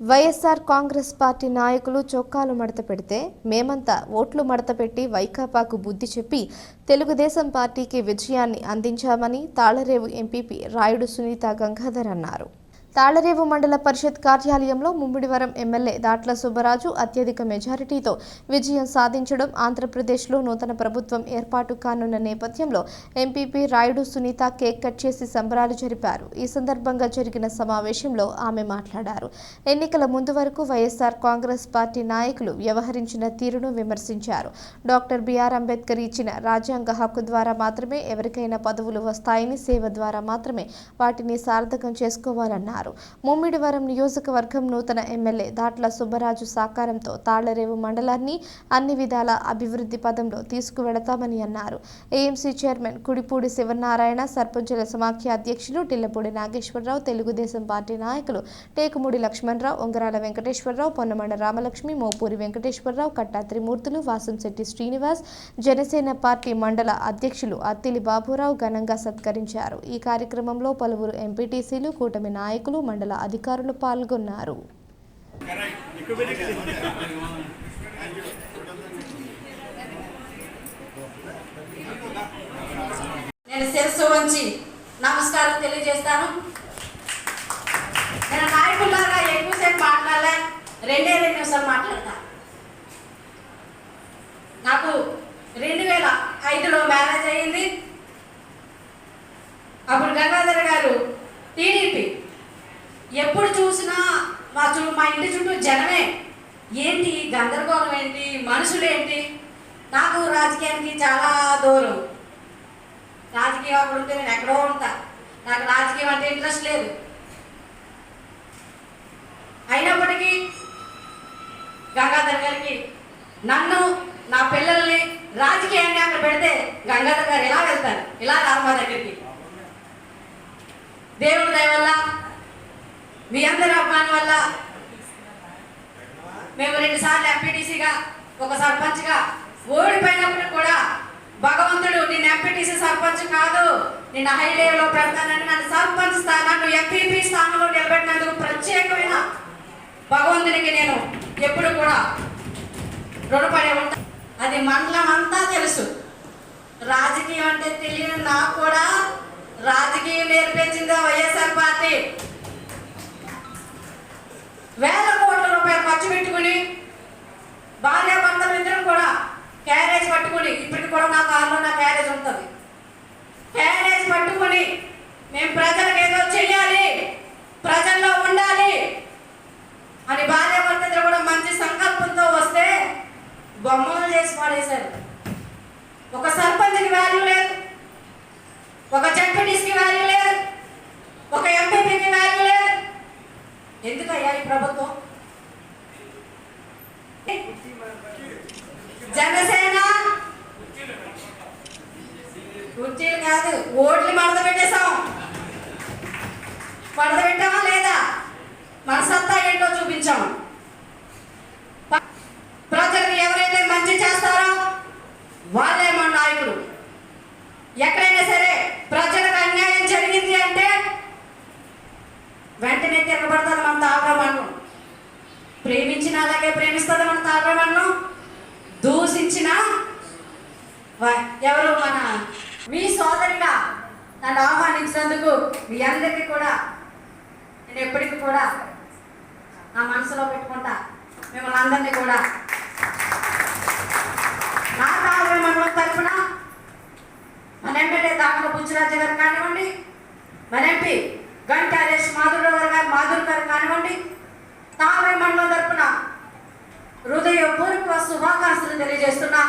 YSR Congress party నాయకులు చొక్కాలు మడత పెడితే మేమంతా ఓట్లు మడత పెట్టి వైకాపాకు బుద్ధి చెప్పి తెలుగుదేశం పార్టీకి విజయాన్ని అందించామని తాళరేవు ఎంపీపీ రాయుడు సునీత గంగాధర్ అన్నారు. తాళరేవు మండల పరిషత్ కార్యాలయంలో ముమ్మిడివరం ఎమ్మెల్యే దాట్ల సుబ్బరాజు అత్యధిక మెజారిటీతో విజయం సాధించడం ఆంధ్రప్రదేశ్లో నూతన ప్రభుత్వం ఏర్పాటు కానున్న నేపథ్యంలో MPP Rayudu Sunitha cake cut చేసి సంబరాలు జరిపారు. ఈ సందర్భంగా జరిగిన సమావేశంలో ఆమె మాట్లాడారు. ఎన్నికల ముందు వరకు వైఎస్ఆర్ కాంగ్రెస్ పార్టీ నాయకులు వ్యవహరించిన తీరును విమర్శించారు. డాక్టర్ బిఆర్ అంబేద్కర్ ఇచ్చిన రాజ్యాంగ హక్కు ద్వారా మాత్రమే ఎవరికైనా పదవులు వస్తాయని సేవ ద్వారా మాత్రమే వాటిని సార్థకం చేసుకోవాలన్నారు. ముమ్మిడివరం నియోజకవర్గం నూతన ఎమ్మెల్యే దాట్ల సుబ్బరాజు సాకారంతో తాళ్ళరేవు మండలాన్ని అన్ని విధాల అభివృద్ధి పదంలో తీసుకువెడతామని అన్నారు. ఏఎంసీ చైర్మన్ కుడిపూడి శివనారాయణ సర్పంచుల సమాఖ్య అధ్యక్షులు టిల్లపూడి నాగేశ్వరరావు తెలుగుదేశం పార్టీ నాయకులు టేకుమూడి లక్ష్మణరావు ఉంగరాల వెంకటేశ్వరరావు పొన్నమండ రామలక్ష్మి మోపూరి వెంకటేశ్వరరావు కట్టా త్రిమూర్తులు వాసంశెట్టి శ్రీనివాస్ జనసేన పార్టీ మండల అధ్యక్షులు అత్తిలి బాబురావు ఘనంగా సత్కరించారు. ఈ కార్యక్రమంలో పలువురు ఎంపీటీసీలు కూటమి నాయకులు మండల అధికారులు పాల్గొన్నారు. నేను శిరస్సు వంచి నమస్కారం తెలియజేస్తాను. నేను నాయకుల్లాగా ఎక్కువసేపు మాట్లాడలే రెండే రెండు నిమిషాలు మాట్లాడతా. నాకు రెండు వేల ఐదులో మ్యారేజ్ అయ్యింది. అప్పుడు గంగాధర్ గారు టీడీపీ ఎప్పుడు చూసినా మా చూ మా ఇంటి చుట్టూ జనమే. ఏంటి గందరగోళం ఏంటి? మనుషులు ఏంటి నాకు రాజకీయానికి చాలా దూరం. రాజకీయం అక్కడ ఉంటే నేను ఎక్కడో ఉంటా. నాకు రాజకీయం అంటే ఇంట్రెస్ట్ లేదు. అయినప్పటికీ గంగాధర్ గారికి నన్ను నా పిల్లల్ని రాజకీయాన్ని అక్కడ పెడితే గంగాధర్ గారు ఇలా వెళ్తారు? ఇలా రామ్మ దగ్గరికి? మీ అందరి అభిమానం వల్ల మేము రెండు సార్లు ఎంపీటీసీగా ఒక సర్పంచ్గా ఓడిపోయినప్పుడు కూడా భగవంతుడు నిన్ను ఎంపీటీసీ సర్పంచ్ కాదు నిన్ను హై లెవెల్లో పెడతానని నన్ను సర్పంచ్ స్థానాన్ని ఎంపీపీ స్థానంలో నిలబెట్టినందుకు ప్రత్యేకమైన భగవంతునికి నేను ఎప్పుడు కూడా రుణపడే ఉంటా. అది మండలం అంతా తెలుసు. రాజకీయం అంటే తెలియని నాకు కూడా రాజకీయం నేర్పించింది వైఎస్ఆర్ పార్టీ. జనసేన? కుర్చీలు కాదు ఓట్లు మడత పెట్టేశాం. మడత పెట్టామా లేదా? మన సత్తా ఏంటో చూపించాం. ప్రజలకు ఎవరైతే మంచి చేస్తారో వాళ్ళే మన నాయకులు. ఎక్కడైనా సరే ప్రజలకు అన్యాయం జరిగింది అంటే వెంటనే తిరగబడతారు మన తావ్రమన్ను ప్రేమించిన అలాగే ప్రేమిస్తుంది మన తావ్రమన్ను నన్ను ఆహ్వానించినందుకు మీ అందరికీ కూడా నేను ఎప్పటికీ కూడా నా మనసులో పెట్టుకుంటా. మిమ్మల్ని అందరినీ కూడా. నా తావ్రమన్నం తరఫున మన ఎమ్మెల్యే దాంట్లో బుచ్చిరాజు గారు కానివ్వండి మన ఎంపీ గంటారేష్ మాధురావు గారు మాధురి గారు కానివ్వండి తావే మండలం తరఫున హృదయపూర్వక శుభాకాంక్షలు తెలియజేస్తున్నా.